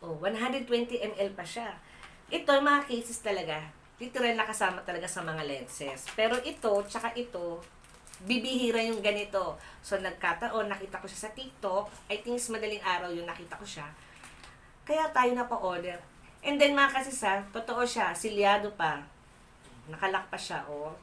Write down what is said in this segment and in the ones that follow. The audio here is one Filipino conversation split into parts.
Oh, 120 ml pa siya. Ito, yung mga cases talaga, literal na kasama talaga sa mga lenses. Pero ito, tsaka ito, bibihira yung ganito. So, nagkataon, nakita ko siya sa TikTok. I think madaling araw yung nakita ko siya. Kaya tayo na pa-order. And then, mga kasisa, totoo siya, silyado pa. Nakalak pa siya, oh.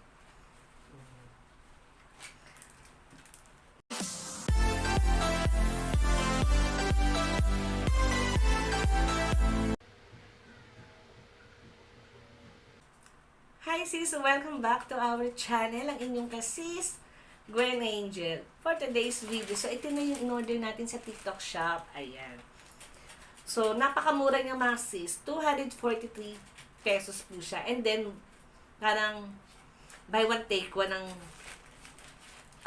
Sis! Welcome back to our channel, ang inyong kasis, Gwen Angel. For today's video, so ito na yung in-order natin sa TikTok shop. Ayan. So, napakamura niya mga sis. 243 pesos po siya. And then, parang buy one take one ang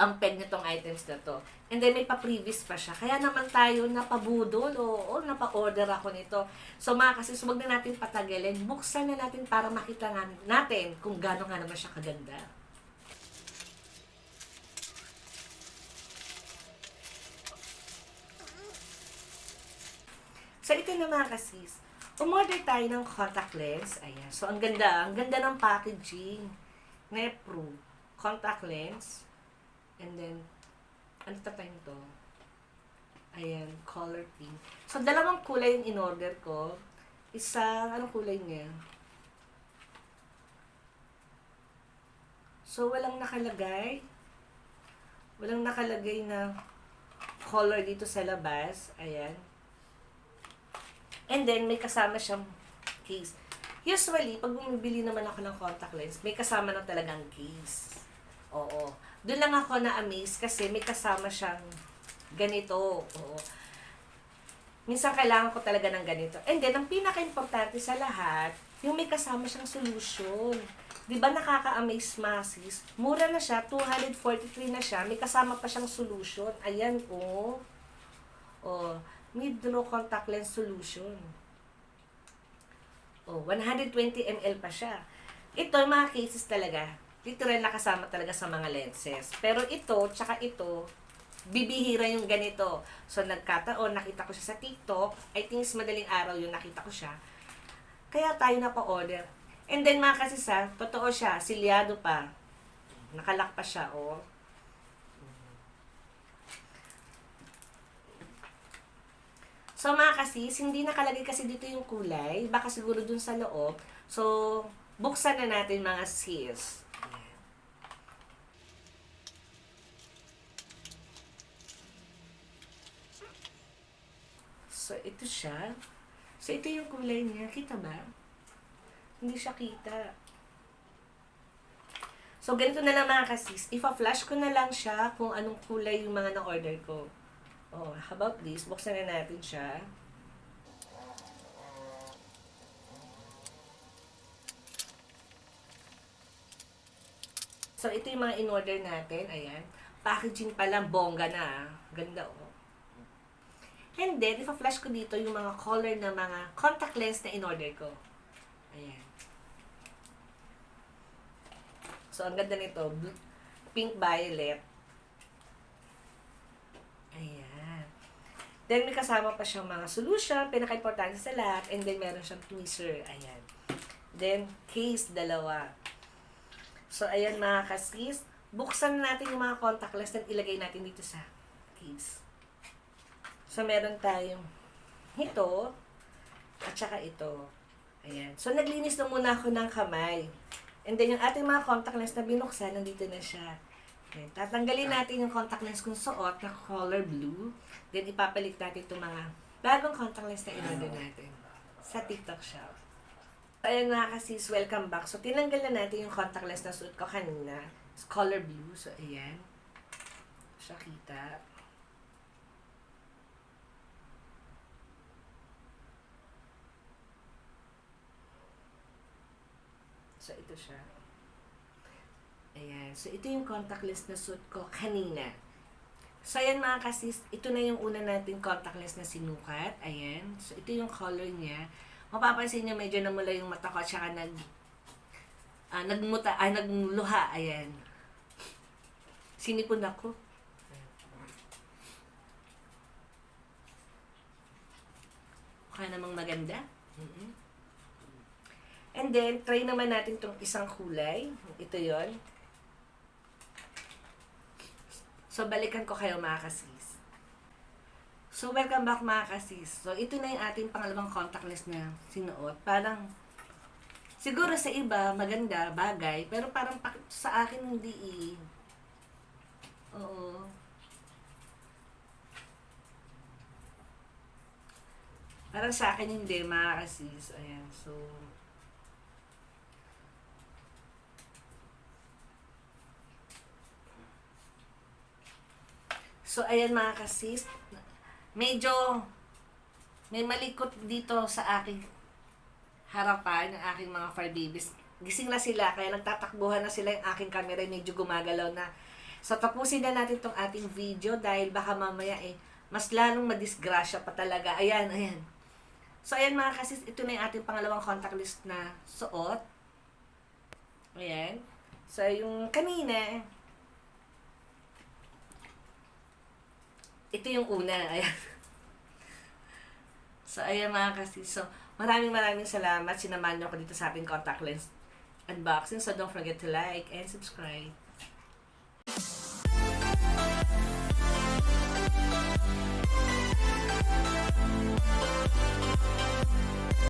ang peg nitong items na to. And then may pa-previous pa siya. Kaya naman tayo napabudol o, o napa-order ako nito. So mga kasi, so wag na natin patagalin. Buksan na natin para makita nga natin kung gaano nga naman siya kaganda. So ito na mga kasis. Umorder tayo ng contact lens. Ayan. So ang ganda. Ang ganda ng packaging. Nepro. Contact lens. And then, ano tatay to? Ayan, color pink. So, dalawang kulay yung in-order ko. Isa, anong kulay niya? So, walang nakalagay. Walang nakalagay na color dito sa labas. Ayan. And then, may kasama siyang case. Usually, pag bumibili naman ako ng contact lens, may kasama na talagang case. Oo. Doon lang ako na-amaze kasi may kasama siyang ganito. Oo. Minsan kailangan ko talaga ng ganito. And then, ang pinaka-importante sa lahat, yung may kasama siyang solution. Di ba nakaka-amaze masis? Mura na siya, 243 na siya, may kasama pa siyang solution. Ayan, oh. Oh, mid-low contact lens solution. Oh, 120 ml pa siya. Ito, yung mga cases talaga, literal na kasama talaga sa mga lenses. Pero ito, tsaka ito, bibihira yung ganito. So, nagkataon, nakita ko siya sa TikTok. I think madaling araw yung nakita ko siya. Kaya tayo na pa-order. And then, mga kasisa, totoo siya, silyado pa. Nakalak pa siya, oh. So, mga kasis, hindi nakalagay kasi dito yung kulay. Baka siguro dun sa loob. So, buksan na natin mga sis. Ayan. So, ito siya. So, ito yung kulay niya. Kita ba? Hindi siya kita. So, ganito na lang mga kasis. Ipa-flash ko na lang siya kung anong kulay yung mga na-order ko. Oh, how about this? Buksan na natin siya. So, ito yung mga in-order natin. Ayan. Packaging pa lang, bongga na. ah. Ganda, oh. And then, ipa-flash ko dito yung mga color na mga contact lens na in-order ko. Ayan. So, ang ganda nito. Pink violet. Ayan. Then, may kasama pa siyang mga solution, pinaka-importante sa lahat, and then meron siyang tweezer. Ayan. Then, case, dalawa. So, ayan mga kasis. Buksan natin yung mga contact lens at ilagay natin dito sa case. So, meron tayong ito, at saka ito. Ayan. So, naglinis na muna ako ng kamay. And then, yung ating mga contact lens na binuksan, nandito na siya. Ayan. Tatanggalin natin yung contact lens kung suot na color blue. Then, ipapalit natin itong mga bagong contact lens na in-order natin sa TikTok shop. Ayan mga kasis, welcome back. So, tinanggal na natin yung contact lens na suot ko kanina. It's color blue. So, ayan. Siya kita. So, ito siya. Ayan. So, ito yung contact lens na suot ko kanina. So, ayan mga kasis, ito na yung una nating contact lens na sinukat. Ayan. So, ito yung color niya. Mapapansin niyo medyo namula yung mata ko at saka nag ah, nagmuta, ah, nagluha. Ayan. Sinipon ako. Mukha namang maganda. Mhm. And then, try naman natin tong isang kulay. Ito yon. So, balikan ko kayo mga kasis. So, welcome back mga kasis. So, ito na yung ating pangalawang contact lens na sinuot. Parang, siguro sa iba, maganda, bagay, pero parang sa akin hindi eh. Oo. Parang sa akin hindi, mga kasis. Ayan, so... So, ayan mga kasis. Medyo may malikot dito sa aking harapan ng aking mga fur babies. Gising na sila, kaya nagtatakbuhan na sila yung aking camera, medyo gumagalaw na. So, tapusin na natin tong ating video dahil baka mamaya eh, mas lalong madisgrasya pa talaga. Ayan, ayan. So, ayan mga kasis, ito na yung ating pangalawang contact list na suot. Ayan. So, yung kanina, ito yung una. Ayan. So, ayan mga kasi. So, maraming maraming salamat. Sinamahan niyo ako dito sa ating contact lens unboxing. So, don't forget to like and subscribe. Thank you.